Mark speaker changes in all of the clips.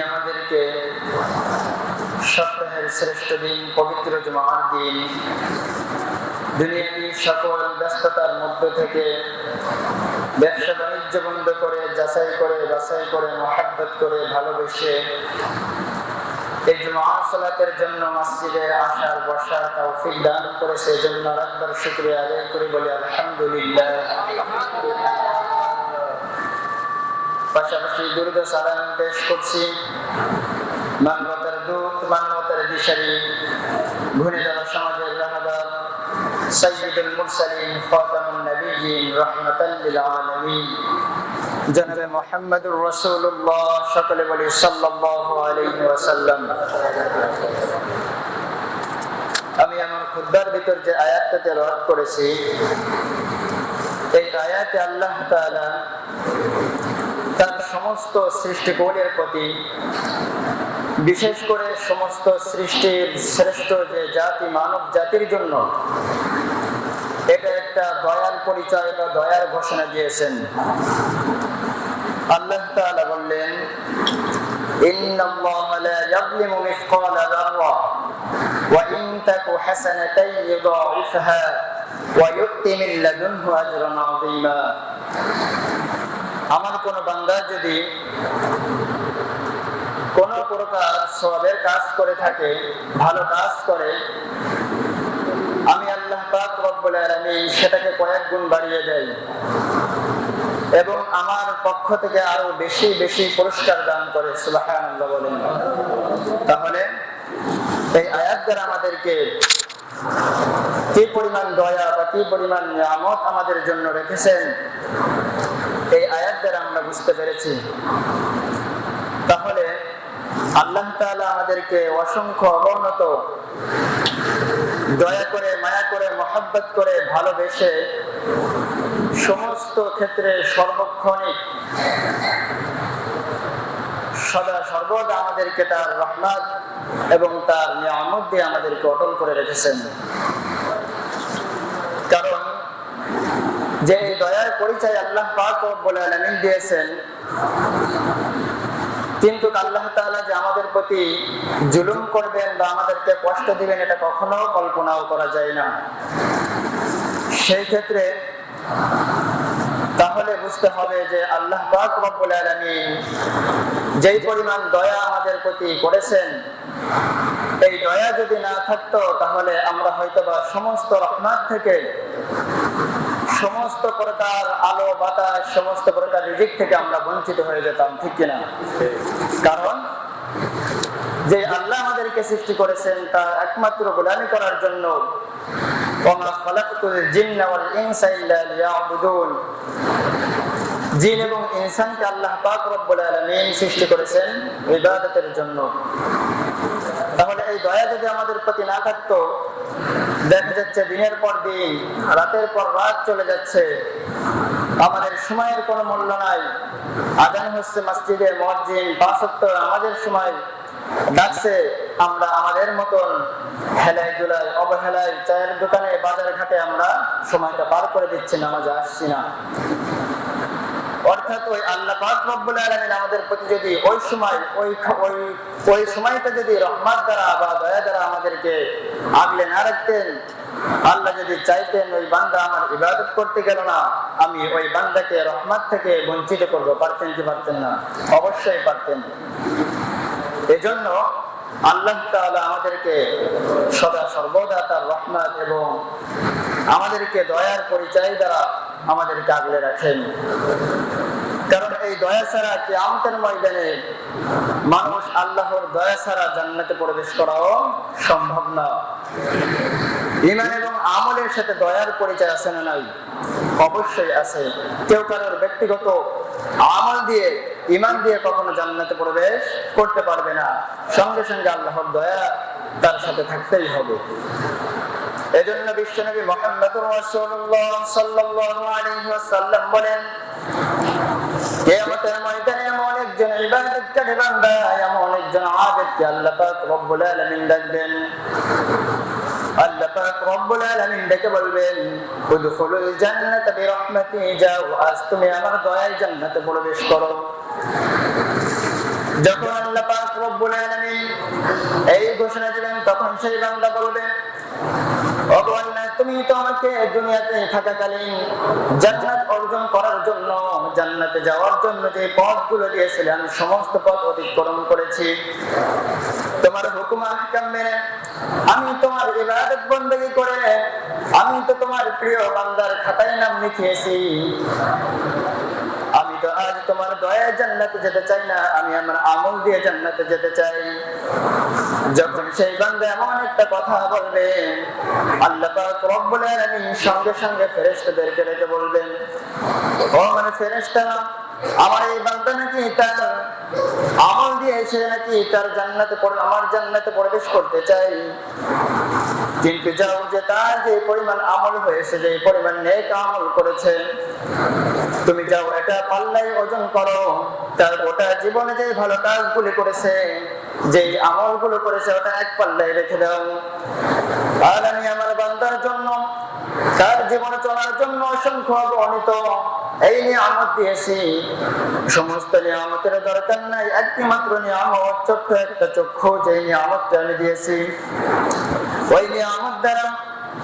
Speaker 1: আমাদেরকে সপ্তাহের শ্রেষ্ঠ দিন, পবিত্র জুমার দিন সকল ব্যস্ততার মধ্য থেকে ব্যবসা বাণিজ্য বন্ধ করে, যাচাই করে, বাছাই করে, মহাব্বত করে, ভালোবেসে এই জুমার সালাতের জন্য মসজিদে আসার বসার তৌফিক দান করেছে। যাওয়া সমাজের মুহাম্মদুর সকলে বলি ওয়াসাল্লাম। আমি আমার খুতবার ভিতর যে আয়াতটা তেলাওয়াত করেছি, এই আয়াতে আল্লাহ তাআলা তার সমস্ত সৃষ্টিকূলের প্রতি, বিশেষ করে সমস্ত সৃষ্টির শ্রেষ্ঠ যে জাতি, মানব জাতির জন্য এটা একটা দয়ার পরিচয় বা দয়ার ঘোষণা দিয়েছেন। আল্লাহ তাআলা বললেন, ইন্নাল্লাহা লা ইয়াযলিমু মিসকালা যাররা, ওয়া ইন তাকু ওয়া ইউতি মিন লাদুনহু আজরান আযীমা। আমার কোন বান্দা যদি কোন প্রকার সবের কাজ করে থাকে, ভালো কাজ করে, আমি আল্লাহ পাক রব্বুল আলামিন সেটাকে কয়েক গুণ বাড়িয়ে দেই। এবং আমার পক্ষ থেকে আরও বেশি বেশি পুরস্কার দান করে বলেন। তাহলে এই আয়াত দ্বারা আমাদেরকে কি পরিমাণ দয়া বা কি পরিমাণ নিয়ামত আমাদের জন্য রেখেছেন, এই আয়াত দ্বারা আমরা বুঝতে পেরেছি। তাহলে আল্লাহ তাআলা আমাদেরকে অসংখ্য অবনত দয়া করে, মায়া করে, মহাব্বত করে ভালোবেসে সমস্ত ক্ষেত্রে সর্বক্ষণিক সদা সর্বদা আমাদেরকে তার রহমত এবং তার নিয়ামত দিয়ে আমাদেরকে অটল করে রেখেছেন। কারণ যে দয়ার পরিচয় আল্লাহ পাক বলে আলামিন দিয়েছেন, কিন্তু আল্লাহ তাআলা যে আমাদের প্রতি জুলুম করবেন বা আমাদেরকে কষ্ট দিবেন, এটা কখনো কল্পনাও করা যায় না। সেই ক্ষেত্রে তাহলে বুঝতে হবে যে আল্লাহ পাক যেই পরিমাণ দয়া আমাদের প্রতি করেছেন, এই দয়া যদি না থাকতো তাহলে আমরা হয়তোবা সমস্ত রহমান থেকে, সমস্ত প্রকার আলো, বাতাস, সমস্ত প্রকার রিজিক থেকে আমরা বঞ্চিত হয়ে যেতাম, ঠিক কিনা কারণ যে আল্লাহ আমাদেরকে সৃষ্টি করেছেন তা একমাত্র গোলামি করার জন্য জিন এবং ইনসানকে আল্লাহ পাক রব্বুল সৃষ্টি করেছেন ইবাদতের জন্য। তাহলে এই দয়া যদি আমাদের প্রতি না থাকতো, দেখা যাচ্ছে দিনের পর দিন, রাতের পর রাত চলে যাচ্ছে, আমাদের সময়ের কোনো মূল্য নাই। আজান হচ্ছে মসজিদে মসজিদ, পাঁচ আমাদের সময় ডাকছে আমরা আমাদের মতন হেলায় দুলায় অবহেলায় চায়ের দোকানে, বাজার ঘাটে আমরা সময়টা পার করে দিচ্ছি আসছি না। অর্থাৎ ওই আল্লাহ রব্বুল আমাদের প্রতি যদি ওই সময়, ওই ওই ওই সময়টা যদি দ্বারা বা দয়া দ্বারা আমাদেরকে আগলে না রাখতেন, আল্লাহ যদি চাইতেন ওই বান্দা আমার ইবাদত করতে গেল না, আমি ওই বান্দাকে রহমত থেকে বঞ্চিত করব, পারতেন কি পারতেন না? অবশ্যই পারতেন। এজন্য আল্লাহ আমাদেরকে সদা সর্বদা তার রহমত এবং আমাদেরকে দয়ার পরিচয় দ্বারা আমাদেরকে আগলে রাখেন। কারণ এই দয়া ছাড়া কেয়ামতের ময়দানে মানুষ আল্লাহর দয়া ছাড়া জান্নাতে প্রবেশ করাও সম্ভব না। ইমান এবং আমলের সাথে দয়ার পরিচয় আছে না নাই? অবশ্যই আছে। কেউ কারোর ব্যক্তিগত আমল দিয়ে ইমান দিয়ে কখনো জান্নাতে প্রবেশ করতে পারবে না। সঙ্গে সঙ্গে আল্লাহর দয়া তার সাথে থাকতেই হবে। এজন্য বিশ্বনবী মোহাম্মদুর রাসূলুল্লাহ বলেন যাও, আজ তুমি আমার দয়ায় জান্নাতে প্রবেশ করো। যখন আল্লাহ পাক রব্বুল আলামিন এই ঘোষণা দিলেন, তখন সেই বান্দা বলবে তুমি তো আমাকে দুনিয়াতে থাকাকালীন জান্নাত অর্জন করার জন্য, জান্নাতে যাওয়ার জন্য যে পথগুলো দিয়েছিলে, আমি সমস্ত পথ অতিক্রম করেছি। তোমার হুকুম আহকাম মেনে আমি তোমার ইবাদত বন্দী করে, আমি তো তোমার প্রিয় বান্দার খাতায় নাম লিখিয়েছি। তো আজ তোমার জান্নাতে যেতে চাই না, আমি আমার আমল দিয়ে জান্নাতে যেতে চাই। যখন সেই এমন একটা কথা বলবে, আল্লাহ সঙ্গে সঙ্গে বলবেন, ও মানে আমার এই নাকি তার আমল দিয়ে নাকি তার জান্নাতে আমার জান্নাতে প্রবেশ করতে চাই। কিন্তু যাও যে তার যে পরিমাণ আমল হয়েছে, যে পরিমাণ নেক আমল করেছে তুমি যাও, এটা পাল্লাই ওজন করো। তার ওটা জীবনে যে ভালো কাজগুলি করেছে যে আমলগুলো করেছে, ওটা এক পাল্লাই রেখে দাও। আর আমি আমার বান্দার জন্য, তার জীবনে চলার জন্য অসংখ্য অগণিত এই নিয়ামত দিয়েছি। সমস্ত নিয়ামতের দরকার নাই একটি মাত্র নিয়ামত, ছোট্ট একটা চক্ষু যে নিয়ামতটা আমি দিয়েছি। ওই নিয়ামত দ্বারা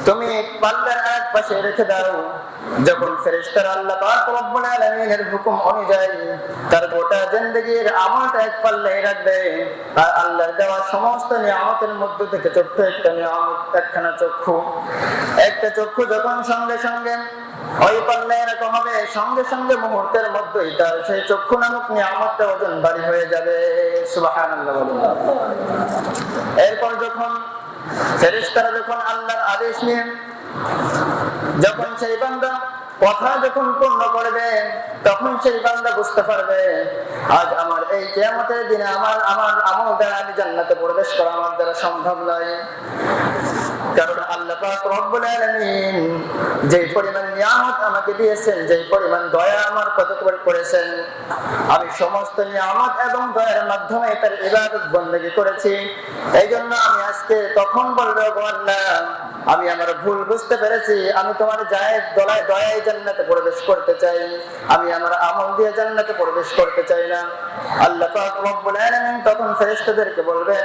Speaker 1: তুমি পাল্লার এক পাশে রেখে দাও। যখন ফেরেশতার আল্লাহ পাক হুকুম অনুযায়ী তার গোটা জিন্দেগীর আমলটা এক পাল্লায় রাখবে, আর আল্লাহর দেওয়া সমস্ত নিয়ামতের মধ্য থেকে ছোট্ট একটা নিয়ামত, একখানা চক্ষু। একটা চক্ষু যখন সঙ্গে সঙ্গে ওই পাল্লায় এরকম হবে, সঙ্গে সঙ্গে মুহূর্তের মধ্যেই তার সেই চক্ষু নামক নিয়ামতটা ওজন বাড়ি হয়ে যাবে। সুবহানাল্লাহ এরপর যখন ফেরেশতারা যখন আল্লাহর আদেশ নেন যখন সেই বান্দা কথা যখন পূর্ণ করবে, তখন সেই বান্দা বুঝতে পারবে, আজ আমার এই কিয়ামতের দিনে আমার আমার আমল দ্বারা আমি জান্নাতে প্রবেশ করা আমার দ্বারা সম্ভব নয়। কারণ আল্লাহ পাক রব্বুল আলামিন যে পরিমাণ নিয়ামত আমাকে দিয়েছেন যে পরিমাণ দয়া আমার কত করেছেন, আমি সমস্ত নিয়ামত এবং দয়ার মাধ্যমে তার ইবাদত বন্দী করেছি। এই জন্য আমি আজকে তখন বলব আল্লাহ, আমি আমার ভুল বুঝতে পেরেছি। আমি তোমার জায়েজ দলায় দয়ায় জান্নাতে প্রবেশ করতে চাই। আমি আমার আমল দিয়ে জান্নাতে প্রবেশ করতে চাই না। আল্লাহ পাক রব্বুল আলামিন তখন ফেরেশতাদেরকে বলবেন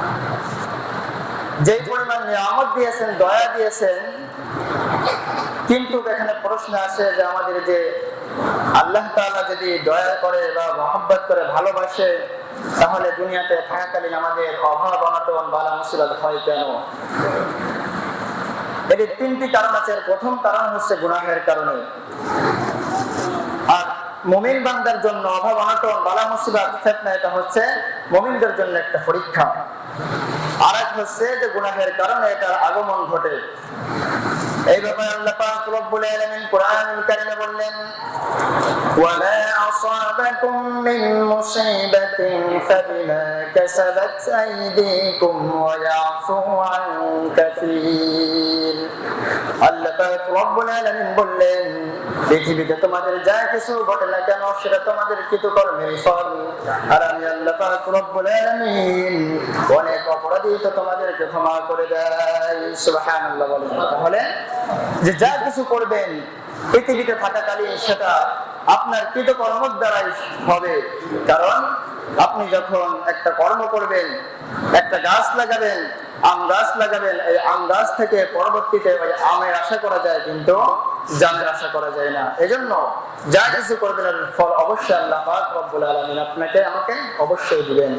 Speaker 1: যে পরিমাণ নিয়ামত দিয়েছেন, দয়া দিয়েছেন, কিন্তু এখানে প্রশ্ন আসে যে আমাদের যে আল্লাহ তাআলা যদি দয়া করে বা মহব্বত করে ভালোবাসে, তাহলে দুনিয়াতে থাকাকালীন আমাদের অভাব, অনটন, বালা, মুসিবত হয় কেন? এটি তিনটি কারণ আছে। প্রথম কারণ হচ্ছে গুনাহের কারণে। আর মুমিন বান্দার জন্য অভাব, অনটন, বালা, মুসিবত, ফেতনা, এটা হচ্ছে মুমিনদের জন্য একটা পরীক্ষা। হচ্ছে যে গুনাহের কারণে এটার আগমন ঘটে। এই ব্যাপারে আল্লাহ বললেন ওয়ালা বললেন, পৃথিবীতে তোমাদের যা কিছু ঘটে না কেন, সেটা তোমাদের ফল। আর আমি আল্লাহ অনেক অপরাধী তো তোমাদেরকে ক্ষমা করে দেয়। বলেন। তাহলে যে যা কিছু করবেন, পৃথিবীতে থাকাকালীন সেটা আপনার কৃতকর্মের দ্বারাই হবে। কারণ আপনি যখন একটা কর্ম করবেন, একটা গাছ লাগাবেন লাগাবেন, এই থেকে পরবর্তীতে ওই আমের আশা করা যায়, কিন্তু আশা করা যায় না। এজন্য যা কিছু করবেন ফল অবশ্যই আল্লাহ রব্বুল আপনাকে আমাকে অবশ্যই দিবেন।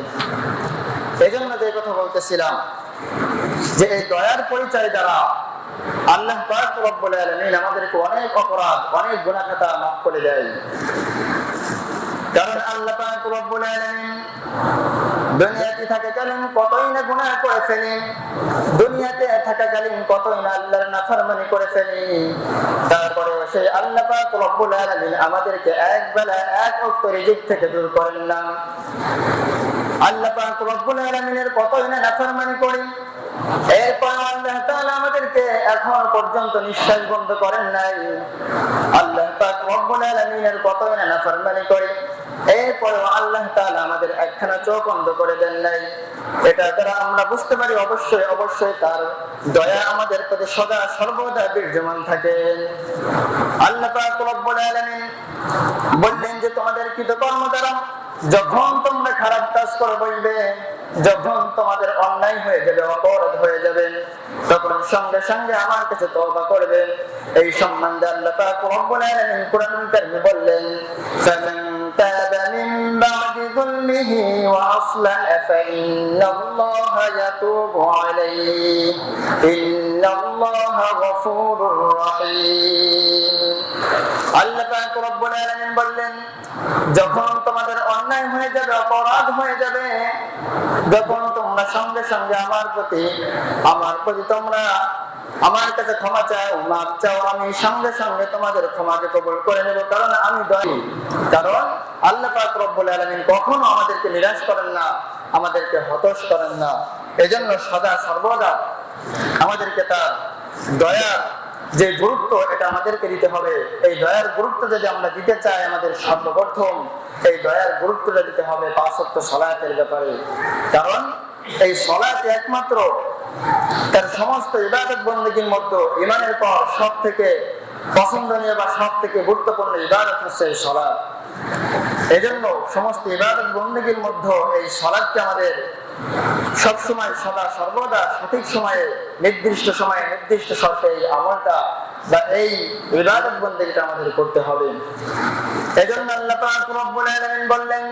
Speaker 1: এজন্য যে কথা বলতেছিলাম যে এই দয়ার পরিচয় দ্বারা আল্লাহ পাক রব্বুল আলামিন আমাদেরকে অনেক অপরাধ, অনেক গুনাহ খাতা মাফ করে দেয়। কারণ আল্লাহ পাক রব্বুল দুনিয়াতে থাকাকালীন কতই না গুনাহ করে ফেলি দুনিয়াতে থাকাকালীন কতই না আল্লাহর নাফরমানি করে ফেলি তারপরে সেই আল্লাহ পাক রব্বুল আলামিন আমাদেরকে এক বেলা এক ওয়াক্ত রিজিক থেকে দূর করেন না। আল্লাহ পাক রব্বুল আলামিনের কতই না নাফরমানি করি এরপর আল্লাহ আমাদেরকে এখন পর্যন্ত নিঃশ্বাস বন্ধ করেন নাই। আল্লাহ পাক রব্বুল আলামিনের না নাফরমানি করি। এরপর আল্লাহ আমাদের একখানা চোখ বন্ধ করে দেন নাই। এটা দ্বারা আমরা বুঝতে পারি অবশ্যই অবশ্যই তার দয়া আমাদের প্রতি সদা সর্বদা বিদ্যমান থাকে। আল্লাহ পাক রব্বুল আলামিন বললেন যে, তোমাদের কৃতকর্ম দ্বারা যখন তোমরা খারাপ কাজ করে বলবে যখন তোমাদের অন্যায় হয়ে যাবে, অপরাধ হয়ে যাবে, তখন সঙ্গে সঙ্গে আমার কাছে তওবা করবে। এই সম্বন্ধে আল্লাহ পাক রব্বুল কোরআন বললেন তাবা বাদি যুলমিহি ওয়া আসলাহা ফাইন্নাল্লাহা ইয়াতুবু আলাইহি ইন্নাল্লাহা গফুরুর রহিম আল্লাহ বললেন, যখন তোমাদের অন্যায় হয়ে যাবে, অপরাধ হয়ে যাবে, যখন তোমরা সঙ্গে সঙ্গে আমার প্রতি আমার প্রতি তোমরা আমার কাছে ক্ষমা চাও মাপ চাও, আমি সঙ্গে সঙ্গে তোমাদের ক্ষমাকে কবুল করে নেব, কারণ আমি দয়ী কারণ আল্লাহ পাক রব্বুল আলামিন কখনো আমাদেরকে নিরাশ করেন না, আমাদেরকে হতাশ করেন না। এজন্য সদা, সর্বদা আমাদেরকে তার দয়া, যে গুরুত্ব এটা আমাদেরকে দিতে হবে। এই দয়ার গুরুত্ব যদি আমরা দিতে চাই আমাদের সর্বপ্রথম, এই দয়ার গুরুত্বটা দিতে হবে পাঁচত্ব সলায়াতের ব্যাপারে। কারণ এই সলায়াত একমাত্র তার সমস্ত ইবাদত বন্দীর মধ্যে ইমানের পর সব থেকে পছন্দনীয় বা সব থেকে গুরুত্বপূর্ণ ইবাদত হচ্ছে এই সলাৎ এজন্য সমস্ত ইবাদত বন্দীর মধ্যে এই সলাদকে আমাদের সব সময় সদা সর্বদা সঠিক সময়ে, নির্দিষ্ট সময়ে, নির্দিষ্ট শর্তে এই আমলটা বা এই ইবাদত বন্দীটা আমাদের করতে হবে। এজন্য আল্লাহ বললেন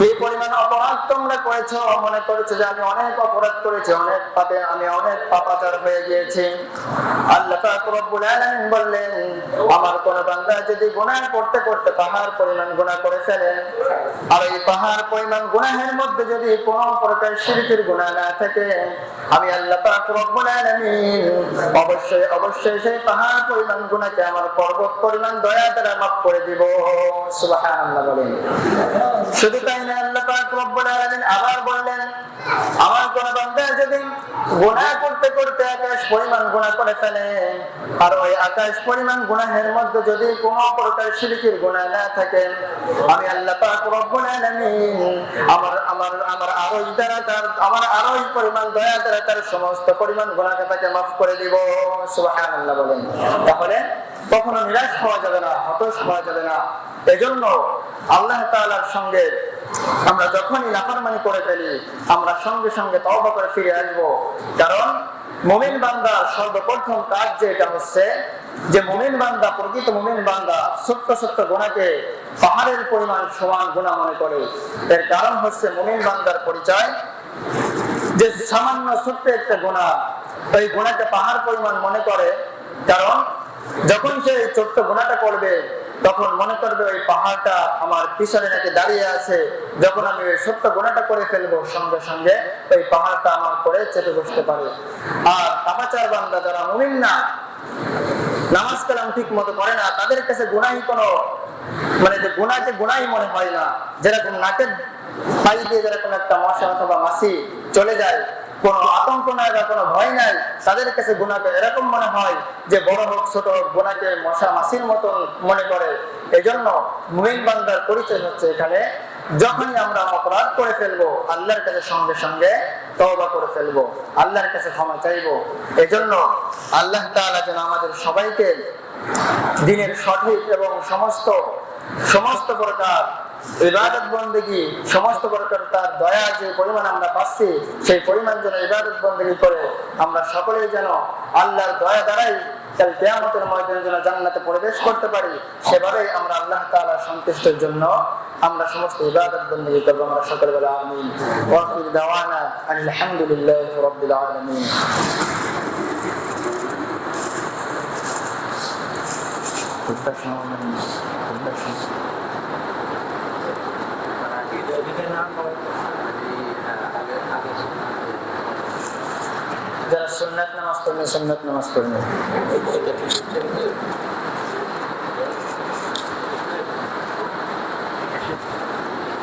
Speaker 1: কি পরিমাণ অপরাধ তোমরা করেছ, মনে যে আমি অনেক অপরাধ করেছি, অনেক পাপে আমি অনেক পাপাচার হয়ে গিয়েছি। আল্লাহ রব্বুল বললেন, আমার কোন বান্দা যদি গুনাহ করতে করতে পাহাড় পরিমাণ গুনাহ করে ফেলে, আর এই পাহাড় পরিমাণ গুনাহের মধ্যে যদি কোনো প্রকার গুনাহ না থাকে, আমি আল্লাহ রব্বুল অবশ্যই অবশ্যই সেই পাহাড় পরিমাণ গুনাহকে আমার পর্বত পরিমাণ দয়া দ্বারা মাফ করে দিব। বলেন। শুধু তাই গুনাহের মধ্যে যদি কোনো প্রকার শিরকের গুনাহ না থাকে, আমি আল্লাহ আমার আমার আমার আরোই দ্বারা তার, আমার আরোই পরিমাণ দয়া দ্বারা তার সমস্ত পরিমাণ গুনাহকে তাকে মাফ করে দিব। তাহলে কখনো নিরাশ হওয়া যাবে না, হতাশ হওয়া যাবে না। এজন্য আল্লাহ তাআলার সঙ্গে আমরা যখনই নাফরমানি করে ফেলি, আমরা সঙ্গে সঙ্গে তওবা করে ফিরে আসব। কারণ মুমিন বান্দা সর্বপ্রথম কাজ যে এটা হচ্ছে যে মুমিন বান্দা, প্রকৃত মুমিন বান্দা ছোট্ট ছোট্ট গুণাকে পাহাড়ের পরিমাণ সমান গুণা মনে করে। এর কারণ হচ্ছে মুমিন বান্দার পরিচয় যে সামান্য ছোট্ট একটা গুণা ওই গুণাকে পাহাড় পরিমাণ মনে করে। কারণ যখন সে ছোট্ট গুণাটা করবে তখন মনে করবে ওই পাহাড়টা আমার পিছনে নাকি দাঁড়িয়ে আছে। যখন আমি ওই ছোট্ট গুণাটা করে ফেলব, সঙ্গে সঙ্গে ওই পাহাড়টা আমার করে চেপে বসতে পারে। আর তাপাচার বান্দা যারা মুমিন না, নামাজ কালাম ঠিক মতো করে না, তাদের কাছে গুনাহি কোনো মানে যে গুনাকে গুনাই মনে হয় না। যেরকম নাকের পাই দিয়ে যেরকম একটা মশা অথবা মাসি চলে যায় কোন আতঙ্ক নাই বা কোনো ভয় নাই, তাদের কাছে গুণাকে এরকম মনে হয় যে বড় হোক, ছোট হোক গুণাকে মশা মাসির মতন মনে করে। এজন্য মুহিন বান্দার পরিচয় হচ্ছে এখানে, যখনই আমরা অপরাধ করে ফেলব, আল্লাহর কাছে সঙ্গে সঙ্গে তওবা করে ফেলব, আল্লাহর কাছে ক্ষমা চাইব। এজন্য আল্লাহ তাআলা যেন আমাদের সবাইকে দিনের সঠিক এবং সমস্ত সমস্ত প্রকার ইবাদত বন্দেগি সমস্ত প্রকার তার দয়া যে পরিমাণ আমরা পাচ্ছি সেই পরিমাণ যেন ইবাদত বন্দেগি করে আমরা সকলেই যেন আল্লাহর দয়া দ্বারাই কাল কেয়ামতের ময়দানে যেন জান্নাতে প্রবেশ করতে পারি সেভাবেই আমরা আল্লাহ তাআলা সন্তুষ্টের জন্য আমরা সমস্ত ইবাদত বন্দেগি করব আমরা সকলে বলে আমিন ওয়াকিল দাওয়ানা আলহামদুলিল্লাহ রাব্বিল আলামিন Professional, professional. যারা সুন্নাত নামাজ পড়বে সুন্নাত নামাজ পড়বে